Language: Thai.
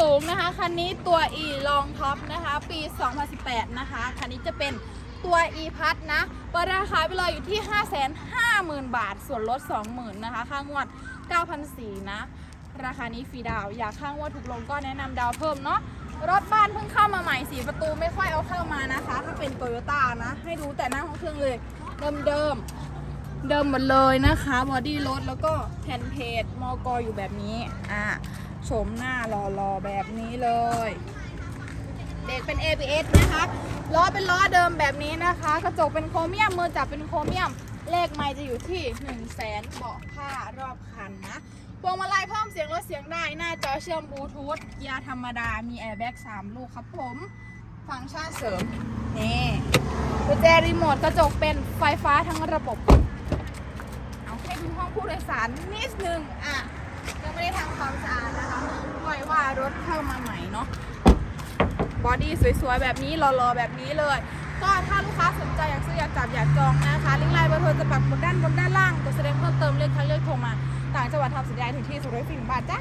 สูงนะคะ คันนี้ตัว e ลองท็อปนะคะ ปี 2018 นะคะ คันนี้จะเป็นตัว e พัดนะเปิดราคาไปเลยอยู่ที่ 550,000 บาท ส่วนลด 20,000 นะคะ ค่างวด 9,400 นะ ราคานี้ฟรีดาว อยากข้างว่าถูกลงก็แนะนำดาวเพิ่มเนาะ รถบ้านเพิ่งเข้ามาใหม่สีประตูไม่ค่อยเอาเข้ามานะคะ ถ้าเป็นโตโยต้านะ ให้ดูแต่หน้าของเครื่องเลย เดิมเดิมเดิมหมดเลยนะคะบอดี้รถแล้วก็แผ่นเพจมอกออยู่แบบนี้ อ่า โฉมหน้าหล่อๆแบบนี้เลย เด็กเป็น ABS นะคะล้อเป็นล้อเดิมแบบนี้นะคะ กระจกเป็นโครเมียมมือจับเป็นโครเมียม เลขไมล์จะอยู่ที่ 1 0 0 0 0แสนเบาะผ้ารอบคันนะพวงมาลัยเพิ่มเสียงลดเสียงได้ หน้าจอเชื่อมบลูทูธเกียร์ธรรมดา มีแอร์แบ็ก3ลูกครับผม ฟังก์ชันเสริม นี่กุญแจรีโมทกระจกเป็นไฟฟ้าทั้งระบบ เอาให้ดูห้องผู้โดยสารนิดนึง อะยังไม่ได้ารถเข้ามาใหม่เนาะบอดี้สวยๆ แบบนี้หล่อๆ แบบนี้เลย ก็ถ้าลูกค้าสนใจอยากซื้ออยากจับอยากจองนะคะลิงก์ไลน์เบอร์โทรจะปักบนด้านบนด้านล่างกดแสดงเพิ่มเติมเลือกทางเลือกโทรมา ต่างจังหวัดทำสัญญาถึงที่สุริยฟิล์มบาทจ้า